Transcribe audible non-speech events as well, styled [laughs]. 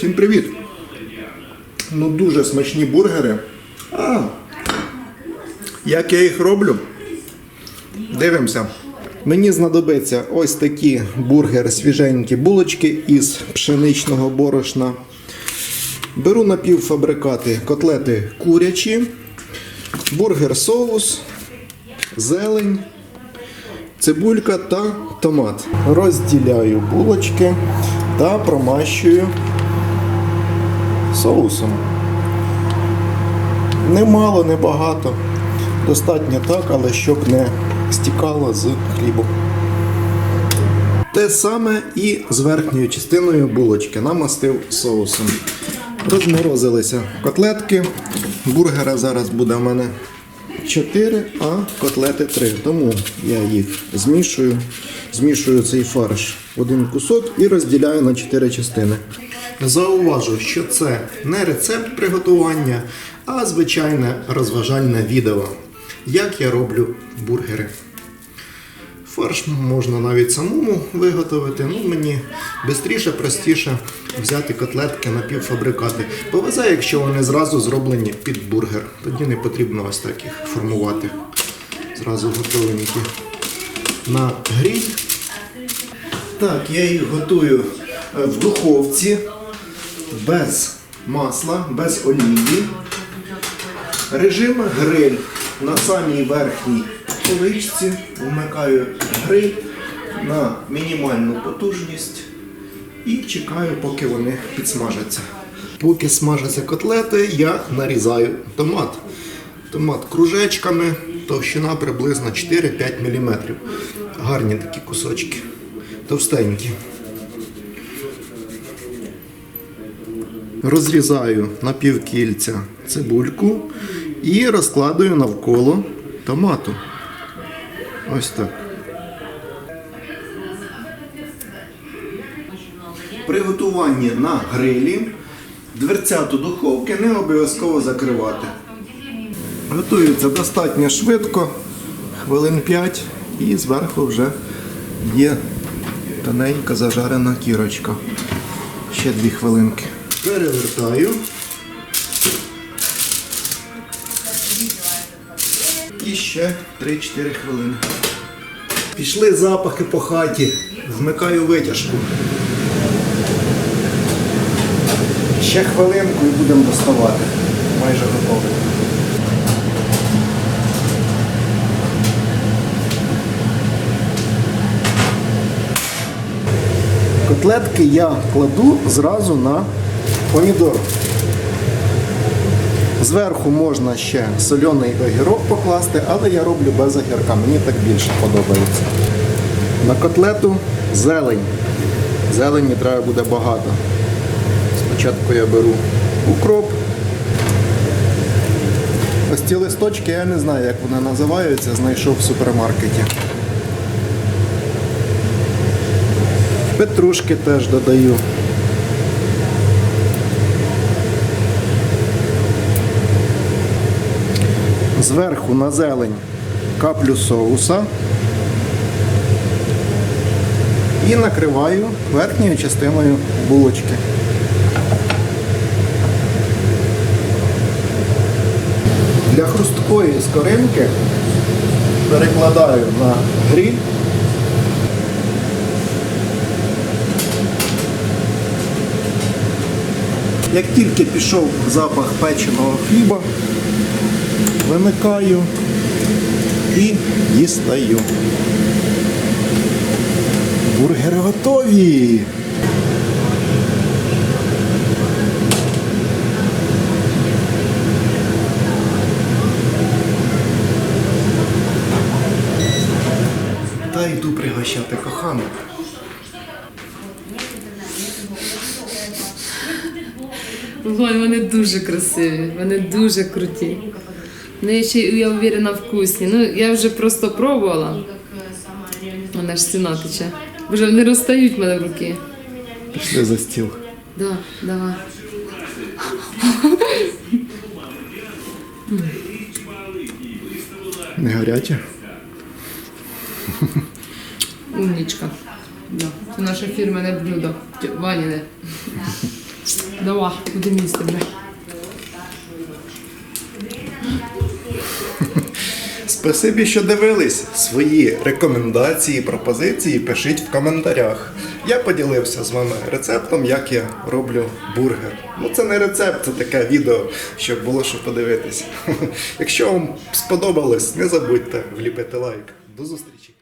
Всім привіт! Ну дуже смачні бургери. А, як я їх роблю? Дивимося. Мені знадобиться ось такі бургер свіженькі булочки із пшеничного борошна. Беру напівфабрикати котлети курячі, бургер соус, зелень, цибулька та томат. Розділяю булочки та промащую соусом. Немало, небагато. Достатньо так, але щоб не стікало з хлібу. Те саме і з верхньою частиною булочки намастив соусом. Розморозилися котлетки. Бургера зараз буде в мене 4, а котлети 3. Тому я їх змішую. Змішую цей фарш в один кусок і розділяю на 4 частини. Зауважу, що це не рецепт приготування, а звичайне розважальне відео, як я роблю бургери. Фарш можна навіть самому виготовити. Ну, мені швидше, простіше взяти котлетки напівфабрикати. Повезе, якщо вони зразу зроблені під бургер. Тоді не потрібно ось так їх формувати. Зразу готовенькі на гріль. Так, я їх готую е, в духовці без масла, без олії. Режим гриль на самій верхній поличці. Вмикаю гриль на мінімальну потужність і чекаю, поки вони підсмажаться. Поки смажаться котлети, я нарізаю томат. Томат кружечками, товщина приблизно 4-5 мм. Гарні такі кусочки, товстенькі. Розрізаю на півкільця цибульку і розкладаю навколо томату. Ось так. При готуванні на грилі дверцяту духовки не обов'язково закривати. Готується достатньо швидко, хвилин 5, і зверху вже є тоненька зажарена кірочка. Ще дві хвилинки. Перевертаю. І ще 3-4 хвилини. Пішли запахи по хаті. Вмикаю витяжку. Ще хвилинку і будемо доставати. Майже готовий. Котлетки я кладу зразу на помідор. Зверху можна ще соляний огірок покласти, але я роблю без огірка, мені так більше подобається. На котлету зелень. Зелені треба буде багато. Спочатку я беру укроп. Ось ці листочки, я не знаю, як вони називаються, знайшов в супермаркеті. Петрушки теж додаю. Зверху на зелень каплю соуса і накриваю верхньою частиною булочки. Для хрусткої скоринки перекладаю на гріль. Як тільки пішов запах печеного хліба, вимикаю і дістаю. Бургери готові. Та йду пригощати кохану. Вон, вони дуже красиві, вони дуже круті. Вони ще, я уверена, вкусні. Ну, я вже просто пробувала. Вона ж стіна тече. Боже, вони розстають в мене в руки. Пішли за стіл. Да, давай. Не гаряче? Умнічка. Да. Це наше фірменне блюдо. Ваніне. Давай, будемо їсти, бля. Спасибі, що дивились. Свої рекомендації, пропозиції пишіть в коментарях. Я поділився з вами рецептом, як я роблю бургер. Ну це не рецепт, це таке відео, щоб було що подивитись. [laughs] Якщо вам сподобалось, не забудьте вліпити лайк. До зустрічі!